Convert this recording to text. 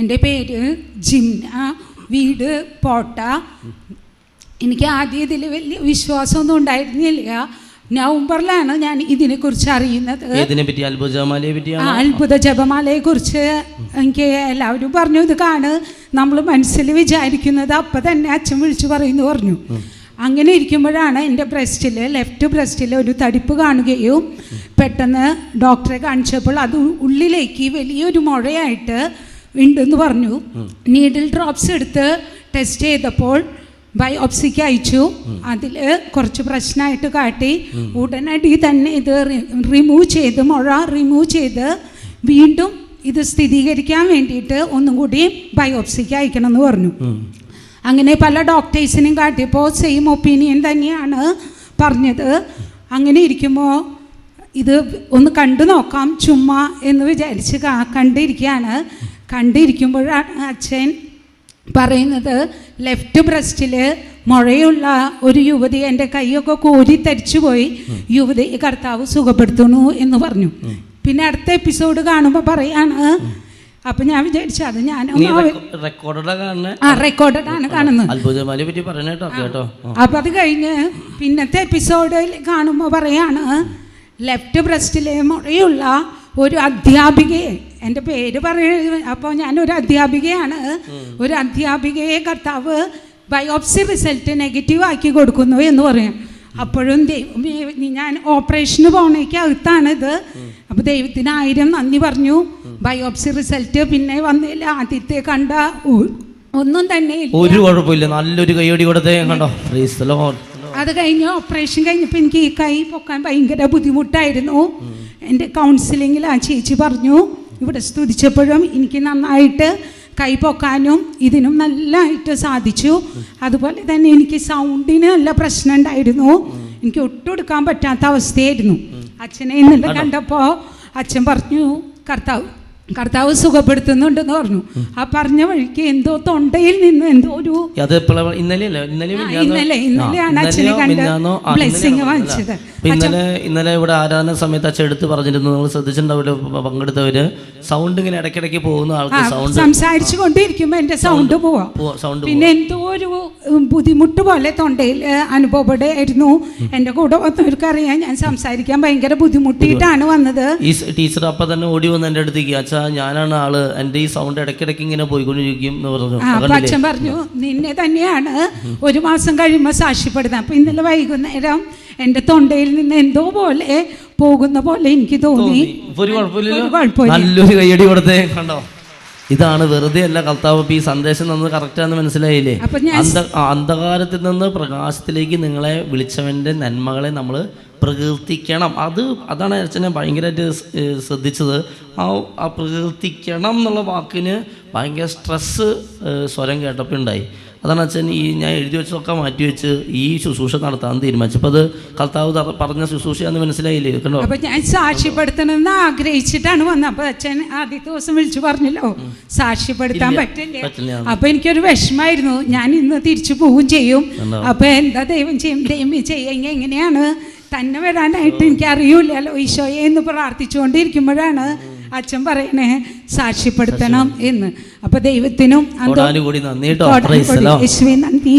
എന്റെ പേര് ജിംന വീട് പോട്ട. എനിക്ക് ആദ്യം ഇതിൽ വലിയ വിശ്വാസമൊന്നും ഉണ്ടായിരുന്നില്ല. നവംബറിലാണ് ഞാൻ ഇതിനെക്കുറിച്ച് അറിയുന്നത്. അത്ഭുത ജപമാലയെ കുറിച്ച് എനിക്ക് എല്ലാവരും പറഞ്ഞു ഇത് കാണ്. നമ്മൾ മനസ്സിൽ വിചാരിക്കുന്നത് അപ്പം തന്നെ അച്ഛൻ വിളിച്ചു പറയുന്നു പറഞ്ഞു. അങ്ങനെ ഇരിക്കുമ്പോഴാണ് എന്റെ ബ്രസ്റ്റിൽ ലെഫ്റ്റ് ബ്രസ്റ്റിൽ ഒരു തടിപ്പ് കാണുകയും പെട്ടെന്ന് ഡോക്ടറെ കാണിച്ചപ്പോൾ അത് ഉള്ളിലേക്ക് വലിയൊരു മുഴയായിട്ട് ഉണ്ടെന്ന് പറഞ്ഞു. നീഡിൽ ഡ്രോപ്സ് എടുത്ത് ടെസ്റ്റ് ചെയ്തപ്പോൾ ബയോപ്സിക്ക് അയച്ചു. അതിൽ കുറച്ച് പ്രശ്നമായിട്ട് കാട്ടി. ഉടനടി തന്നെ ഇത് റിമൂവ് ചെയ്ത് മുഴ റിമൂവ് ചെയ്ത് വീണ്ടും ഇത് സ്ഥിരീകരിക്കാൻ വേണ്ടിയിട്ട് ഒന്നും കൂടി ബയോപ്സിക്ക് അയക്കണം എന്ന് പറഞ്ഞു. അങ്ങനെ പല ഡോക്ടേഴ്സിനും കാട്ടിയപ്പോൾ സെയിം ഒപ്പീനിയൻ തന്നെയാണ് പറഞ്ഞത്. അങ്ങനെ ഇരിക്കുമ്പോൾ ഇത് ഒന്ന് കണ്ടു നോക്കാം. ചുമ്മാ എന്ന് വിചാരിച്ച് കണ്ടിരിക്കുകയാണ്. കണ്ടിരിക്കുമ്പോഴാണ് അച്ഛൻ പറയുന്നത് ലെഫ്റ്റ് ബ്രസ്റ്റിൽ മുഴയുള്ള ഒരു യുവതി എന്റെ കൈയൊക്കെ കോരി തരിച്ചു പോയി യുവതി കർത്താവ് സുഖപ്പെടുത്തുന്നു എന്ന് പറഞ്ഞു. പിന്നെ അടുത്ത എപ്പിസോഡ് കാണുമ്പോൾ പറയാണ് അപ്പൊ ഞാൻ വിചാരിച്ചു അത് ഞാൻ ആ റെക്കോർഡഡ് ആണ് കാണുന്നത്. അപ്പം അത് കഴിഞ്ഞ് പിന്നത്തെ എപ്പിസോഡിൽ കാണുമ്പോൾ പറയാണ് ലെഫ്റ്റ് ബ്രസ്റ്റിലെ മുഴയുള്ള ഒരു അധ്യാപികയെ എന്റെ പേര് പറയ അപ്പോൾ ഞാനൊരു അധ്യാപികയാണ്. ഒരു അധ്യാപികയെ കർത്താവ് ബയോപ്സി റിസൾട്ട് നെഗറ്റീവ് ആക്കി കൊടുക്കുന്നു എന്ന് പറയും. അപ്പോഴും ദൈവം ഞാൻ ഓപ്പറേഷന് പോണേക്ക് അകത്താണ് ഇത്. അപ്പോൾ ദൈവത്തിന് ആയിരം നന്ദി പറഞ്ഞു. ബയോപ്സി റിസൾട്ട് പിന്നെ വന്നില്ല. ആദ്യത്തെ കണ്ട ഒന്നും തന്നെ ഒരു കുഴപ്പമില്ല. നല്ലൊരു കൈയടി കൊടുത്തേ കണ്ടോ. അത് കഴിഞ്ഞ് ഓപ്പറേഷൻ കഴിഞ്ഞപ്പോൾ എനിക്ക് ഈ കൈ പൊക്കാൻ ഭയങ്കര ബുദ്ധിമുട്ടായിരുന്നു. എന്റെ കൗൺസിലിങ്ങിൽ ആ ചേച്ചി പറഞ്ഞു ഇവിടെ സ്തുതിച്ചപ്പോഴും എനിക്ക് നന്നായിട്ട് കൈ പൊക്കാനും ഇതിനും നല്ലതായിട്ട് സാധിച്ചു. അതുപോലെ തന്നെ എനിക്ക് സൗണ്ടിന് നല്ല പ്രശ്നം ഉണ്ടായിരുന്നു. എനിക്ക് ഒട്ടും എടുക്കാൻ പറ്റാത്ത അവസ്ഥയായിരുന്നു. അച്ഛനെ ഇന്നലെ കണ്ടപ്പോൾ അച്ഛൻ പറഞ്ഞു കർത്താവ് കർത്താവ് സുഖപ്പെടുത്തുന്നുണ്ടെന്ന് പറഞ്ഞു. ആ പറഞ്ഞ വഴിക്ക് എന്തോ തൊണ്ടയിൽ നിന്ന് എന്തോ ഒരു ഇന്നലെ ഇന്നലെ ഇന്നലെ, ഇന്നലെയാണ് ആ, അച്ഛനെ ഇന്നലെയോ കണ്ട് മിനിഞ്ഞാന്നോ? ആ, വാങ്ങിച്ചത്. ഇന്നലെ ഇന്നലെ ഇവിടെ ആരാധന സമയത്ത് അച്ഛൻ എടുത്ത് പറഞ്ഞിരുന്നു. നിങ്ങൾ ശ്രദ്ധിച്ചിട്ടുണ്ടാവില്ല പങ്കെടുത്തവര്? സൗണ്ട് ഇങ്ങനെ ഇടയ്ക്കിടയ്ക്ക് പോകുന്ന ആൾക്ക് സൗണ്ട് സംസാരിച്ചു കൊണ്ടിരിക്കുമ്പോ എന്റെ സൗണ്ട് പോവാ. സൗണ്ട് പിന്നെ എന്തോ ഒരു ബുദ്ധിമുട്ട് പോലെ തൊണ്ടയിൽ അനുഭവപ്പെടുകയായിരുന്നു എന്റെ കൂടെ വന്നവർക്കറിയാം ഞാൻ സംസാരിക്കാൻ ഭയങ്കര ബുദ്ധിമുട്ടിയിട്ടാണ് വന്നത്. ഈ ടീച്ചർ അപ്പൊ തന്നെ ഓടി വന്ന് എന്റെ അടുത്തേക്ക് അച്ഛാ ഞാനാണ് ആൾ. എന്റെ ഈ സൗണ്ട് ഇടയ്ക്കിടയ്ക്ക് ഇങ്ങനെ പോയിക്കൊണ്ടിരിക്കും എന്ന് പറഞ്ഞു. അപ്പൊ അച്ഛൻ പറഞ്ഞു നിന്നെ തന്നെയാണ് ഒരു മാസം കഴിയുമ്പോൾ സാക്ഷ്യപ്പെടുന്നത്. അപ്പൊ ഇന്നലെ വൈകുന്നേരം എന്റെ തൊണ്ടയിൽ നിന്ന് എന്തോ പോലെ പോകുന്ന പോലെ എനിക്ക് തോന്നി. ഒരു കുഴപ്പമില്ലല്ലോ. ഒരു കുഴപ്പമില്ല. നല്ലൊരു കയ്യടി കൊടുത്തേ കണ്ടോ? ഇതാണ് വെറുതെ അല്ല കർത്താവ് ഈ സന്ദേശം തന്നത് കറക്റ്റാന്ന് മനസ്സിലായില്ലേ? അന്ധ അന്ധകാരത്തിൽ നിന്ന് പ്രകാശത്തിലേക്ക് നിങ്ങളെ വിളിച്ചവന്റെ നന്മകളെ നമ്മൾ പ്രകീർത്തിക്കണം. അത് അതാണ് അച്ഛനെ ഭയങ്കരമായിട്ട് ശ്രദ്ധിച്ചത്. ആ ആ പ്രകീർത്തിക്കണം എന്നുള്ള വാക്കിന് ഭയങ്കര സ്ട്രെസ് സ്വരം കേട്ടപ്പോൾ ഉണ്ടായി അതാണ് അച്ഛൻ ഈ ഞാൻ എഴുതി വെച്ചതൊക്കെ മാറ്റി വെച്ച് ഈ ശുശ്രൂഷ നടത്താൻ തീരുമാനിച്ചു അപ്പോൾ അത് കർത്താവ് പറഞ്ഞ ശുശ്രൂഷയാന്ന് മനസ്സിലായില്ലേ? കണ്ടോ? അപ്പൊ ഞാൻ സാക്ഷ്യപ്പെടുത്തണമെന്ന് ആഗ്രഹിച്ചിട്ടാണ് വന്നത്. അപ്പൊ അച്ഛൻ ആദ്യത്തെ ദിവസം വിളിച്ചു പറഞ്ഞല്ലോ സാക്ഷ്യപ്പെടുത്താൻ പറ്റില്ലേ പറ്റില്ല? പറ്റില്ല. അപ്പൊ എനിക്കൊരു വിഷമായിരുന്നു ഞാൻ ഇന്ന് തിരിച്ചു പോവും ചെയ്യും. അപ്പോൾ അപ്പൊ എന്താ ദൈവം ചെയ്യും? ദൈവം ചെയ്യുമെങ്കിൽ എങ്ങനെയാണ്? തന്നെ വരാനായിട്ട് എനിക്ക് അറിയൂലല്ലോ ഈശോയെ എന്ന് പ്രാർത്ഥിച്ചുകൊണ്ടിരിക്കുമ്പോഴാണ് അച്ഛൻ പറയണേ സാക്ഷ്യപ്പെടുത്തണം എന്ന്. അപ്പൊ ദൈവത്തിനും നന്ദി